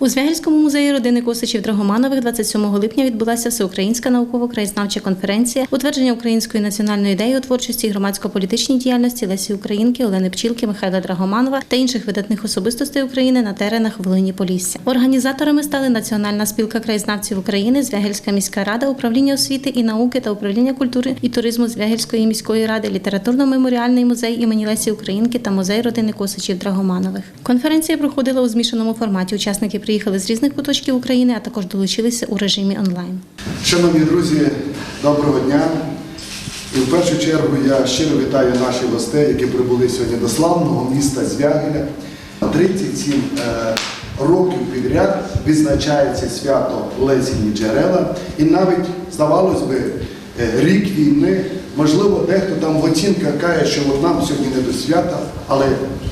У Звягільському музеї родини Косичів Драгоманових 27 липня відбулася всеукраїнська науково-краєзнавча конференція утвердження української національної ідеї у творчості і громадсько-політичній діяльності Лесі Українки, Олени Пчілки, Михайла Драгоманова та інших видатних особистостей України на теренах Волині Полісся. Організаторами стали Національна спілка краєзнавців України, Звягільська міська рада, управління освіти і науки та управління культури і туризму Звягільської міської ради, літературно-меморіальний музей імені Лесі Українки та музей родини Косичів Драгоманових. Конференція проходила у змішаному форматі. Учасники приїхали з різних куточків України, а також долучилися у режимі онлайн. Шановні друзі, доброго дня. І в першу чергу я щиро вітаю наших гостей, які прибули сьогодні до славного міста Звягеля. 37 е, років підряд відзначається свято Лесіні джерела. І навіть, здавалось би, е, рік війни, можливо, дехто там в оцінках каже, що нам сьогодні не до свята, але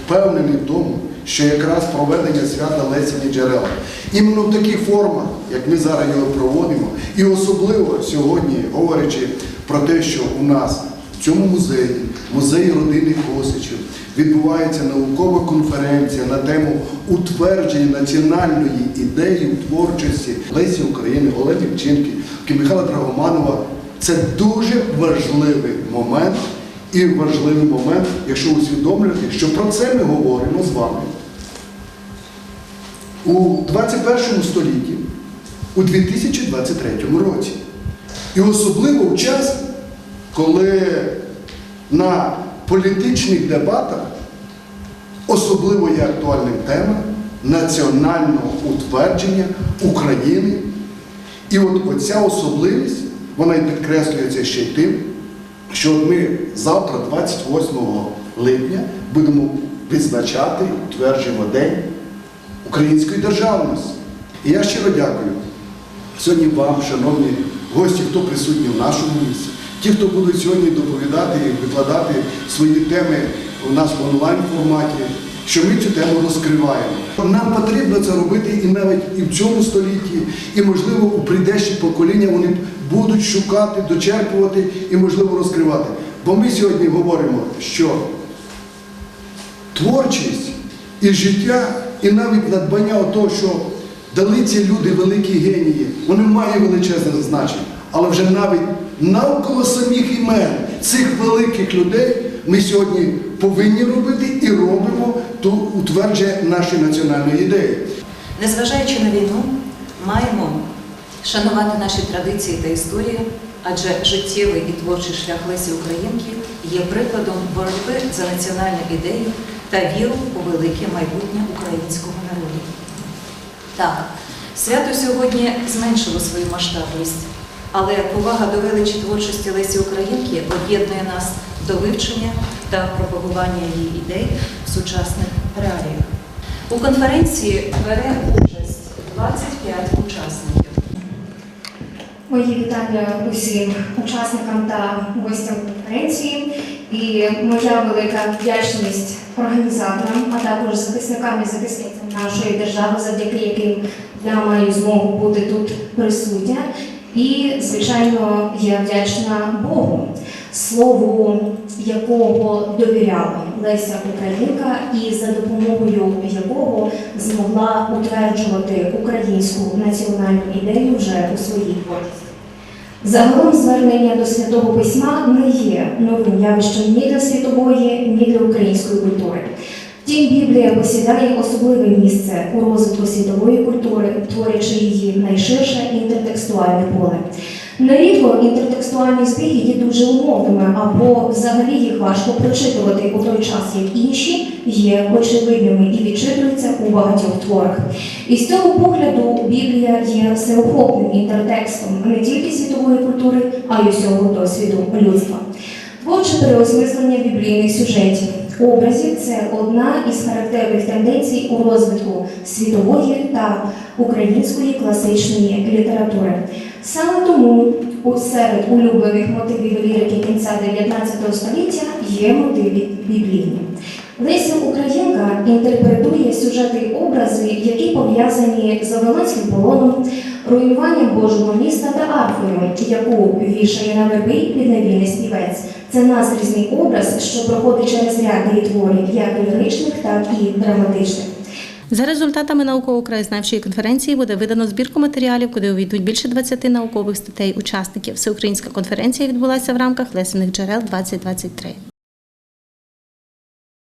впевнений в тому, що якраз проведення свята Лесіні джерела. Іменно в таких формах, як ми зараз його проводимо, і особливо сьогодні, говорячи про те, що у нас в цьому музеї, музеї родини Косичів, відбувається наукова конференція на тему утвердження національної ідеї в творчості Лесі України, Олені Вчинки, Михайла Драгоманова. Це дуже важливий момент і важливий момент, якщо усвідомлювати, що про це ми говоримо з вами у 21 столітті, у 2023 році. І особливо в час, коли на політичних дебатах особливо є актуальним тема національного утвердження України. І от оця особливість, вона і підкреслюється ще й тим, що ми завтра, 28 липня, будемо відзначати, утверджуємо День української державності. І я щиро дякую сьогодні вам, шановні гості, хто присутні в нашому місці, ті, хто будуть сьогодні доповідати і викладати свої теми у нас в онлайн форматі, що ми цю тему розкриваємо. Нам потрібно це робити і навіть і в цьому столітті, і, можливо, у прийдешні покоління вони будуть шукати, дочерпувати і, можливо, розкривати. Бо ми сьогодні говоримо, що творчість і життя, і навіть надбання того, що дали ці люди великі генії, вони мають величезне значення. Але вже навіть навколо самих імен цих великих людей ми сьогодні повинні робити і робимо то утвердження нашої національної ідеї. Незважаючи на війну, маємо шанувати наші традиції та історію, адже життєвий і творчий шлях Лесі Українки є прикладом боротьби за національну ідею та віру у велике майбутнє українського народу. Так, свято сьогодні зменшило свою масштабність, але повага до величі творчості Лесі Українки об'єднує нас до вивчення та пропагування її ідей в сучасних реаліях. У конференції бере участь 25 учасників. Мої вітання усім учасникам та гостям конференції і моя велика вдячність організаторам, а також захисникам і захисницям нашої держави, завдяки яким я маю змогу бути тут присутня. І, звичайно, я вдячна Богу, слову якого довіряла Леся Українка, і за допомогою якого змогла утверджувати українську національну ідею вже у своїй творчості. Загалом звернення до святого письма не є новим явищем ні для світової, ні для української культури. Втім, Біблія посідає особливе місце у розвитку світової культури, творячи її найширше інтертекстуальне поле. Нерідко інтертекстуальні збіги є дуже умовними, або взагалі їх важко прочитувати у той час, як інші є очевидними і у багатьох творах. І з цього погляду Біблія є всеохопним інтертекстом не тільки світової культури, а й усього досвіду людства. Творче переосмислення біблійних сюжетів. Образів це одна із характерних тенденцій у розвитку світової та української класичної літератури. Саме тому у- серед улюблених мотивів лірики кінця 19 століття є мотиви біблійні. Леся Українка інтерпретує сюжети й образи, які пов'язані з Вавилонським полоном, руйнуванням Божого міста та арфою, яку вішає на верби підневільний співець. Це назрізний образ, що проходить через ряд її творів, як ліричних, так і драматичних. За результатами науково-краєзнавчої конференції буде видано збірку матеріалів, куди увійдуть більше 20 наукових статей учасників. Всеукраїнська конференція відбулася в рамках лесених джерел 2023.